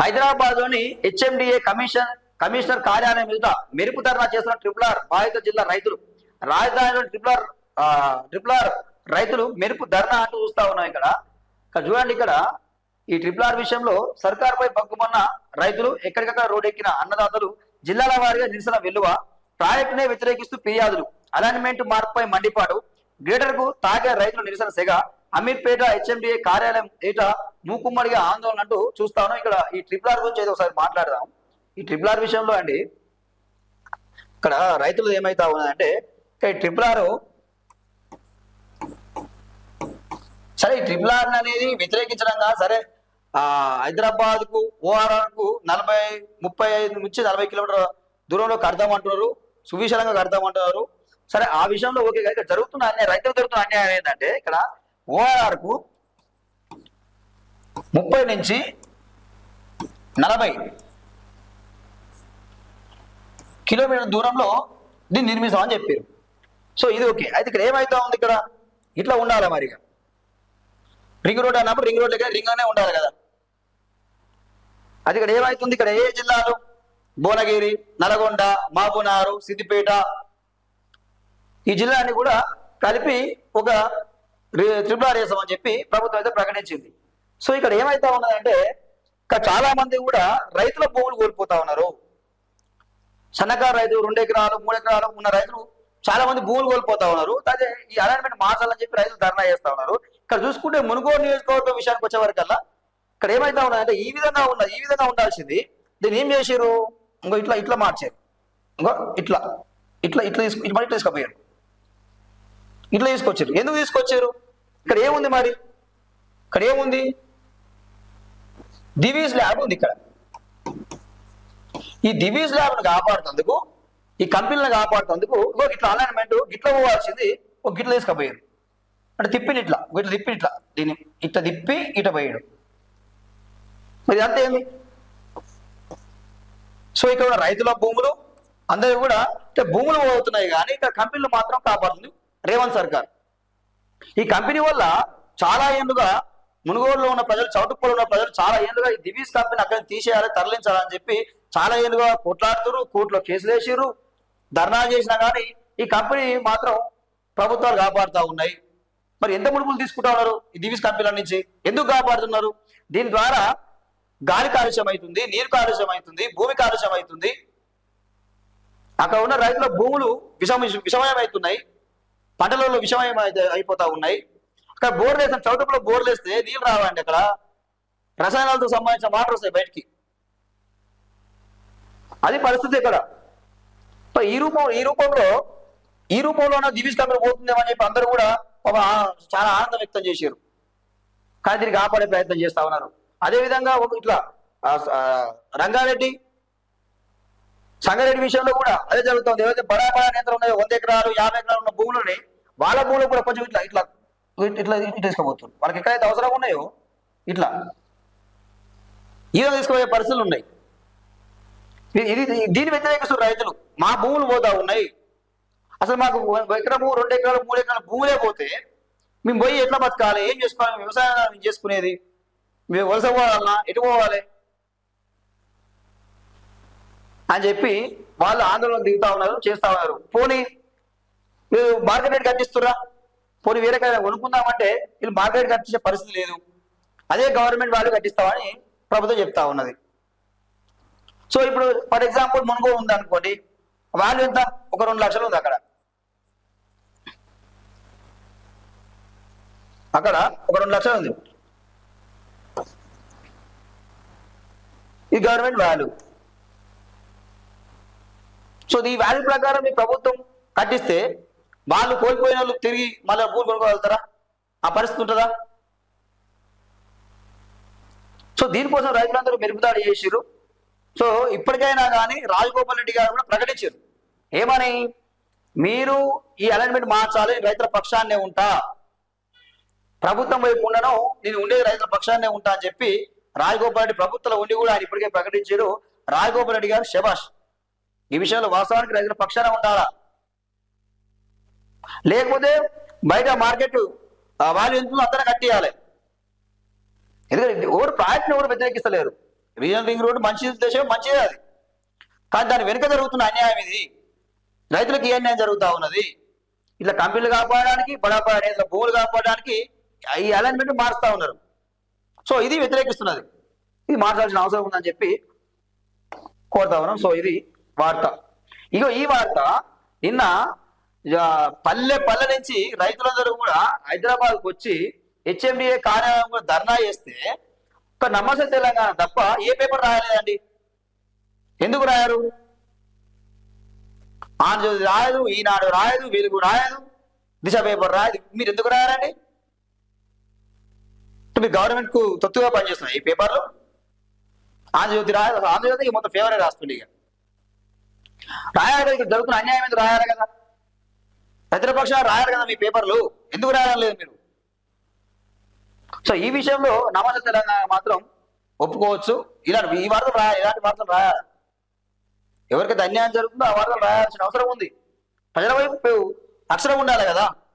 హైదరాబాద్లోని HMDA commission commissioner కార్యాలయం మీద మెరుపు ధర్నా చేస్తున్న ట్రిపుల్ ఆర్ బాధిత జిల్లా రైతులు. రాజధానిలోని ట్రిపుల్ ఆర్ ట్రిపుల్ ఆర్ రైతులు మెరుపు ధర్నా అంటూ చూస్తా ఉన్నాం ఇక్కడ. ఇక్కడ చూడండి ఇక్కడ. ఈ ట్రిపుల్ ఆర్ విషయంలో సర్కార్పై పగ్గుమన్న రైతులు ఎక్కడికక్కడ రోడ్డెక్కిన అన్నదాతలు జిల్లాల వారీగా నిరసన వెలువ ప్రాజెక్టునే వ్యతిరేకిస్తూ ఫిర్యాదులు అలైన్మెంట్ మార్పుపై మండిపాటు గ్రేటర్కు తాగే రైతులు నిరసన సెగ అమీర్పేట హెచ్ఎండిఏ కార్యాలయం ఏట మూకుమ్మడిగా ఆందోళన అంటూ చూస్తాను ఇక్కడ ఈ ట్రిపుల్ ఆర్ గురించి ఏదో ఒకసారి మాట్లాడదాం. ఈ ట్రిపుల్ ఆర్ విషయంలో అండి ఇక్కడ రైతులు ఏమైతా ఉన్నదంటే ఈ ట్రిపుల్ ఆర్ సరే ఈ ట్రిపుల్ ఆర్ అనేది వ్యతిరేకించడంగా సరే హైదరాబాద్కు ఓఆర్ఆర్కు నలభై ముప్పై ఐదు నుంచి నలభై కిలోమీటర్ దూరంలో కడతామంటున్నారు సువిశాలంగా కడతామంటున్నారు సరే ఆ విషయంలో ఓకే ఇక్కడ జరుగుతున్న అన్యాయం రైతులు జరుగుతున్న అన్యాయం ఏంటంటే ఇక్కడ ఓఆర్ఆర్కు ముప్పై నుంచి నలభై కిలోమీటర్ దూరంలో దీన్ని నిర్మిస్తామని చెప్పారు. సో ఇది ఓకే. అయితే ఇక్కడ ఏమైతా ఉంది ఇక్కడ? ఇట్లా ఉండాలి మరి ఇక. రింగ్ రోడ్ అన్నప్పుడు రింగ్ రోడ్ దగ్గర రింగ్ అనే ఉండాలి కదా. అది ఇక్కడ ఏమైతుంది? ఇక్కడ ఏ జిల్లాలు? భువనగిరి నల్గొండ మహబూనారు సిద్దిపేట. ఈ జిల్లాన్ని కూడా కలిపి ఒక త్రిపుల రేసం అని చెప్పి ప్రభుత్వం అయితే ప్రకటించింది. సో ఇక్కడ ఏమైతా ఉన్నదంటే ఇక్కడ చాలా మంది కూడా రైతుల భూములు కోల్పోతా ఉన్నారు. సన్నకారు రైతులు రెండు ఎకరాలు మూడు ఎకరాలు ఉన్న రైతులు చాలా మంది భూములు కోల్పోతా ఉన్నారు. అదే ఈ అలైన్మెంట్ మార్చాలని చెప్పి రైతులు ధర్నా చేస్తా ఉన్నారు. ఇక్కడ చూసుకుంటే మునుగోడు నియోజకవర్గం విషయానికి వచ్చేవరకల్లా ఇక్కడ ఏమైతా ఉన్నదంటే ఈ విధంగా ఉన్నది ఈ విధంగా ఉండాల్సింది. దీన్ని ఏం చేశారు ఇంకో ఇట్లా ఇట్లా మార్చారు. ఇంకో ఇట్లా ఇట్లా ఇట్లా తీసుకు ఇట్లా ఇట్లా తీసుకుపోయారు. ఇట్లా తీసుకొచ్చారు ఎందుకు తీసుకొచ్చారు ఇక్కడ ఏముంది మరి? ఇక్కడ ఏముంది దివీస్ ల్యాబ్ ఉంది ఇక్కడ. ఈ దివీస్ ల్యాబ్ను కాపాడుతందుకు ఈ కంపెనీలను కాపాడుతందుకు ఇంకో ఇట్లా అలైన్మెంట్ గిట్ల పోవాల్సింది ఒక గిట్ల తీసుకుపోయారు. అంటే తిప్పిని ఇట్లా ఇట్లా తిప్పి ఇట్లా దీన్ని ఇట్లా తిప్పి ఇట పోయాడు. మరి అంతే ఏంది? సో ఇక్కడ రైతుల భూములు అందరూ కూడా అంటే భూములు పోతున్నాయి కానీ ఇక్కడ కంపెనీలు మాత్రం కాపాడుతుంది రేవంత్ సర్కార్. ఈ కంపెనీ వల్ల చాలా ఏళ్ళుగా మునుగోడులో ఉన్న ప్రజలు చౌటుప్పలో ఉన్న ప్రజలు చాలా ఏళ్ళుగా ఈ దివీస్ కంపెనీ అక్కడ తీసేయాలి తరలించాలని చెప్పి చాలా ఏళ్ళుగా కొట్లాడుతురు కోర్టులో కేసులు వేసిరు ధర్నా చేసినా కానీ ఈ కంపెనీ మాత్రం ప్రభుత్వాలు కాపాడుతూ ఉన్నాయి. మరి ఎంత ముడుపులు తీసుకుంటా ఉన్నారు ఈ దివీస్ కంపెనీల నుంచి? ఎందుకు కాపాడుతున్నారు? దీని ద్వారా గాలి కాలుష్యం అవుతుంది నీరు కాలుష్యం అవుతుంది భూమి కాలుష్యం అవుతుంది. అక్కడ ఉన్న రైతుల భూములు విషమ విషమయం అవుతున్నాయి. పంటలలో విషమయం అయిపోతా ఉన్నాయి. బోర్లు వేసిన చౌటుపులో బోర్లు వేస్తే నీళ్ళు రావండి అక్కడ. రసాయనాలతో సంబంధించిన వాటర్ వస్తాయి బయటికి. అది పరిస్థితి ఇక్కడ. ఈ రూపం ఈ రూపంలో ఈ రూపంలో దివిస్ కంపెనీ పోతుందేమని చెప్పి అందరూ కూడా చాలా ఆనందం వ్యక్తం చేశారు. కానీ దీనికి ఆపడే ప్రయత్నం చేస్తా ఉన్నారు. అదే విధంగా ఒక ఇట్లా రంగారెడ్డి సంగారెడ్డి విషయంలో కూడా అదే జరుగుతుంది. ఏదైతే బడా బడా నేతలు ఉన్నాయో వంద ఎకరాలు యాభై ఎకరాలు ఉన్న భూములని వాళ్ళ భూములు కూడా కొంచెం ఇట్లా ఇట్లా ఇట్లా ఇట్లా తీసుకుపోతున్నారు వాళ్ళకి ఎక్కడైతే అవసరం ఉన్నాయో ఇట్లా. ఈయన తీసుకుపోయే పరిస్థితులు ఉన్నాయి. ఇది ఇది- దీన్ని రైతులు మా భూములు పోతా ఉన్నాయి. అసలు మాకు ఎకరము రెండు ఎకరాలు మూడు ఎకరాలు భూములే పోతే మేము పోయి ఎట్లా బతకాలి? ఏం చేసుకోవాలి? వ్యవసాయం చేసుకునేది? మేము వలస పోవాలన్నా ఎటు పోవాలి? అని చెప్పి వాళ్ళు ఆందోళన దిగుతా ఉన్నారు చేస్తా ఉన్నారు. పోనీ మీరు మార్కెట్ రేట్ కట్టిస్తురా పోనీ వేరే కదా కొనుక్కుందామంటే వీళ్ళు మార్కెట్ కట్టించే పరిస్థితి లేదు. అదే గవర్నమెంట్ వాళ్ళు కట్టిస్తామని ప్రభుత్వం చెప్తా ఉన్నది. సో ఇప్పుడు ఫర్ ఎగ్జాంపుల్ మునుగో ఉందనుకోండి వాల్యూ ఎంత? ఒక రెండు లక్షలు ఉంది అక్కడ. అక్కడ ఒక రెండు లక్షలు ఉంది. ఈ గవర్నమెంట్ వాల్యూ. సో ఈ వాల్యూ ప్రకారం మీ ప్రభుత్వం కట్టిస్తే వాళ్ళు కోల్పోయిన వాళ్ళు తిరిగి మళ్ళీ భూమి కొనుక్కోగలుగుతారా? ఆ పరిస్థితి ఉంటుందా? సో దీనికోసం రైతులందరూ మెరుపుదాడి చేసిరు సో ఇప్పటికైనా కానీ రాజగోపాల్ రెడ్డి గారు కూడా ప్రకటించారు. ఏమని? మీరు ఈ అలైన్మెంట్ మార్చాలి రైతుల పక్షాన్నే ఉంటా. ప్రభుత్వం వైపు ఉండను నేను ఉండే రైతుల పక్షాన్నే ఉంటా అని చెప్పి రాజగోపాల్ రెడ్డి ప్రభుత్వంలో ఉండి కూడా ఆయన ఇప్పటికే ప్రకటించారు. రాజగోపాల్ రెడ్డి గారు శభాష్. ఈ విషయంలో వాస్తవానికి రైతుల పక్షాన ఉండాలా? లేకపోతే బయట మార్కెట్ వాల్యూ ఎంత అందరూ కట్టేయాలి. ఎందుకంటే ఎవరు ప్రాజెక్ట్ని ఎవరు వ్యతిరేకిస్తలేరు. రీజనల్ రింగ్ రోడ్డు మంచి ఉద్దేశం మంచిదే అది. కానీ దాని వెనుక జరుగుతున్న అన్యాయం ఇది. రైతులకు ఏ అన్యాయం జరుగుతా ఉన్నది. ఇట్లా కంపెనీలు కాపాడడానికి బడా ఇట్లా భూములు కాపాడడానికి ఈ అలైన్మెంట్ మారుస్తా ఉన్నారు. సో ఇది వ్యతిరేకిస్తున్నది. ఇది మార్చాల్సిన అవసరం ఉందని చెప్పి కోరుతా ఉన్నాం. సో ఇది వార్త. ఇగో ఈ వార్త నిన్న పల్లె పల్లె నుంచి రైతులందరూ కూడా హైదరాబాద్కు వచ్చి హెచ్ఎండిఏ కార్యాలయం కూడా ధర్నా చేస్తే ఒక నమ్మస తెలంగాణ తప్ప ఏ పేపర్ రాయలేదండి. ఎందుకు రాయరు? ఆంధ్రజ్యోతి రాయదు ఈనాడు రాయదు వెలుగు రాయదు దిశ పేపర్ రాయదు. మీరు ఎందుకు రాయారండి మీ గవర్నమెంట్కు తొత్తుగా పనిచేస్తున్నాయి ఈ పేపర్లు? ఆంధ్రజ్యోతి రాయదు ఆంధ్రజ్యోతి ఆంధ్రజ్యోతికి మొత్తం ఫేవరే రాస్తుంది ఇక. రాయాలి జరుగుతున్న అన్యాయం ఎందుకు రాయాలి కదా? ప్రతిపక్షాలు రాయాలి కదా మీ పేపర్లు? ఎందుకు రాయడం లేదు మీరు? సో ఈ విషయంలో నమస్తే తెలంగాణ మాత్రం ఒప్పుకోవచ్చు. ఇలాంటి ఈ వార్తలు రాయాలి ఇలాంటి వార్తలు రాయాలి ఎవరికి అన్యాయం జరుగుతుందో ఆ వార్తలు రాయాల్సిన అవసరం ఉంది. ప్రజల వైపు అక్షరం ఉండాలి కదా.